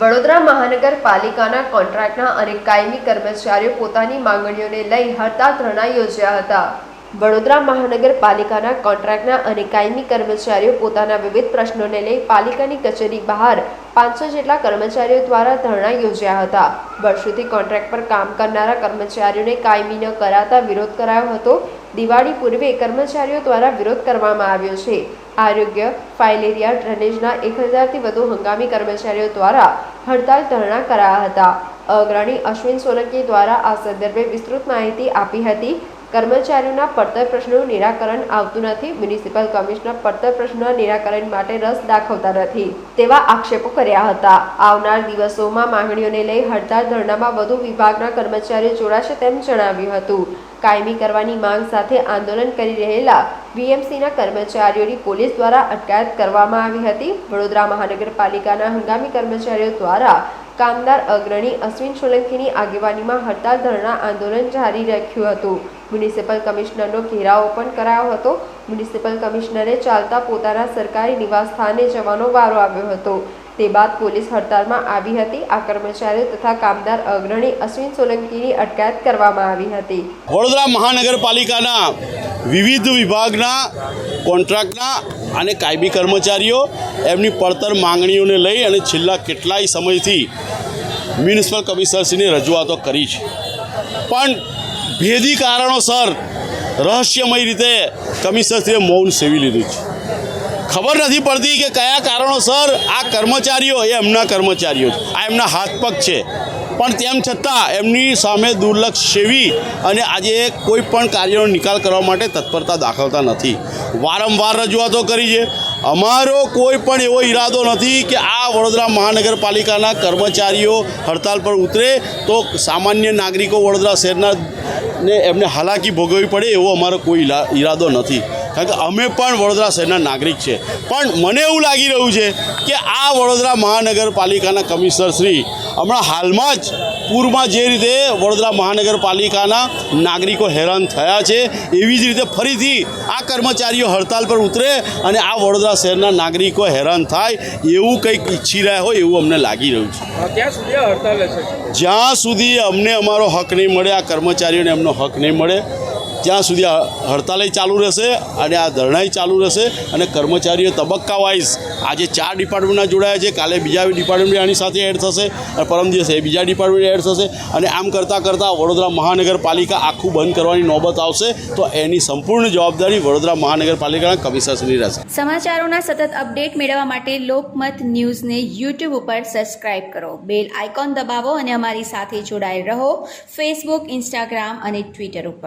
વડોદરા મહાનગરપાલિકાના કોન્ટ્રાક્ટના અને કાયમી કર્મચારીઓ પોતાની માંગણીઓને લઈ હડતાળ ધરણા યોજ્યા હતા. વડોદરા મહાનગરપાલિકાના કોન્ટ્રાક્ટના અને કાયમી કર્મચારીઓ પોતાના વિવિધ પ્રશ્નોને લઈ પાલિકાની કચેરી બહાર પાંચસો જેટલા કર્મચારીઓ દ્વારા ધરણા યોજ્યા હતા. વર્ષોથી કોન્ટ્રાક્ટ પર કામ કરનારા કર્મચારીઓને કાયમી ન કરાતા વિરોધ કરાયો હતો. દિવાળી પૂર્વે કર્મચારીઓ દ્વારા વિરોધ કરવામાં આવ્યો છે. આરોગ્ય ફાઇલેરિયા ડ્રેનેજના એક હજારથી વધુ હંગામી કર્મચારીઓ દ્વારા હડતાળ ધરણા કરાયા હતા. અગ્રણી અશ્વિન સોલંકી દ્વારા આ સંદર્ભે વિસ્તૃત માહિતી આપી હતી. કર્મચારીઓના પડતર પ્રશ્નોનું નિરાકરણ આવતું નથી. મ્યુનિસિપલ કમિશનર પડતર પ્રશ્નોના નિરાકરણ માટે રસ દાખવતા નથી. તેવા આક્ષેપો કર્યા હતા. આવનાર દિવસોમાં માંગણીઓને લઈ હડતાળ ધરણામાં વધુ વિભાગના કર્મચારીઓ જોડાશે તેમ જણાવ્યું હતું. કાયમી કરવાની માંગ સાથે આંદોલન કરી રહેલા વીએમસીના કર્મચારીઓની પોલીસ દ્વારા અટકાયત કરવામાં આવી હતી. વડોદરા મહાનગરપાલિકાના હંગામી કર્મચારીઓ દ્વારા કામદાર અગ્રણી અશ્વિન સોલંકીની આગેવાનીમાં હડતાલ ધરણા આંદોલન જારી રાખ્યું હતું. મ્યુનિસિપલ કમિશનરનો ઘેરાવો પણ કરાયો હતો. મ્યુનિસિપલ કમિશનરે ચાલતા પોતાના સરકારી નિવાસ સ્થાને જવાનો વારો આવ્યો હતો. તે બાદ પોલીસ હડતાળમાં આવી હતી. આ કર્મચારીઓ તથા કામદાર અગ્રણી અશ્વિન સોલંકીની અટકાયત કરવામાં આવી હતી. વડોદરા મહાનગરપાલિકાના વિવિધ વિભાગના કોન્ટ્રાક્ટના અને કાયમી કર્મચારીઓ એમની પડતર માંગણીઓને લઈ અને છેલ્લા કેટલાય સમયથી મ્યુનિસિપલ કમિશનરશ્રીને રજૂઆતો કરી છે. પણ ભેદી કારણોસર રહસ્યમય રીતે કમિશનરશ્રીએ મૌન સેવી લીધું છે. ખબર નથી પડતી કે કયા કારણોસર આ કર્મચારીઓ એ એમના કર્મચારીઓ આ એમના હાથ પગ છે. પણ તેમ છતાં એમની સામે દુર્લક્ષ સેવી અને આજે કોઈ પણ કાર્યનો નિકાલ કરવા માટે તત્પરતા દાખવતા નથી. વારંવાર રજૂઆતો કરી છે. અમારો કોઈ પણ એવો ઈરાદો નથી કે આ વડોદરા મહાનગરપાલિકાના કર્મચારીઓ હડતાલ પર ઉતરે તો સામાન્ય નાગરિકો વડોદરા શહેરના ને એમને હાલાકી ભોગવવી પડે એવો અમારો કોઈ ઈરાદો નથી. કારણ કે અમે પણ વડોદરા શહેરના નાગરિક છે. પણ મને એવું લાગી રહ્યું છે કે આ વડોદરા મહાનગરપાલિકાના કમિશનર શ્રી હમણાં હાલમાં જ પૂરમાં જે રીતે વડોદરા મહાનગરપાલિકાના નાગરિકો હેરાન થયા છે એવી જ રીતે ફરીથી આ કર્મચારીઓ હડતાલ પર ઉતરે અને આ વડોદરા શહેરના નાગરિકો હેરાન થાય એવું કંઈક ઈચ્છી રહ્યા હોય એવું અમને લાગી રહ્યું છે. હા, સુધી હડતાલ જ્યાં સુધી અમને અમારો હક નહીં મળે આ કર્મચારીઓને એમનો હક નહીં મળે ત્યાં સુધી આ હડતાલે ચાલુ રહેશે અને આ ધરણાઈ ચાલુ રહેશે અને કર્મચારીઓ તબક્કા વાઇઝ આજે ચાર ડિપાર્ટમેન્ટના જોડાયા છે, કાલે બીજા ડિપાર્ટમેન્ટ આની સાથે એડ થશે અને પરમ દિવસે એ બીજા ડિપાર્ટમેન્ટ એડ થશે અને આમ કરતાં કરતાં વડોદરા મહાનગરપાલિકા આખું બંધ કરવાની નોબત આવશે, તો એની સંપૂર્ણ જવાબદારી વડોદરા મહાનગરપાલિકાના કમિશનરની રહેશે. સમાચારોના સતત અપડેટ મેળવવા માટે લોકમત ન્યૂઝને યુટ્યુબ ઉપર સબસ્ક્રાઇબ કરો. બેલ આઇકોન દબાવો અને અમારી સાથે જોડાયેલ રહો ફેસબુક, ઇન્સ્ટાગ્રામ અને ટ્વિટર ઉપર.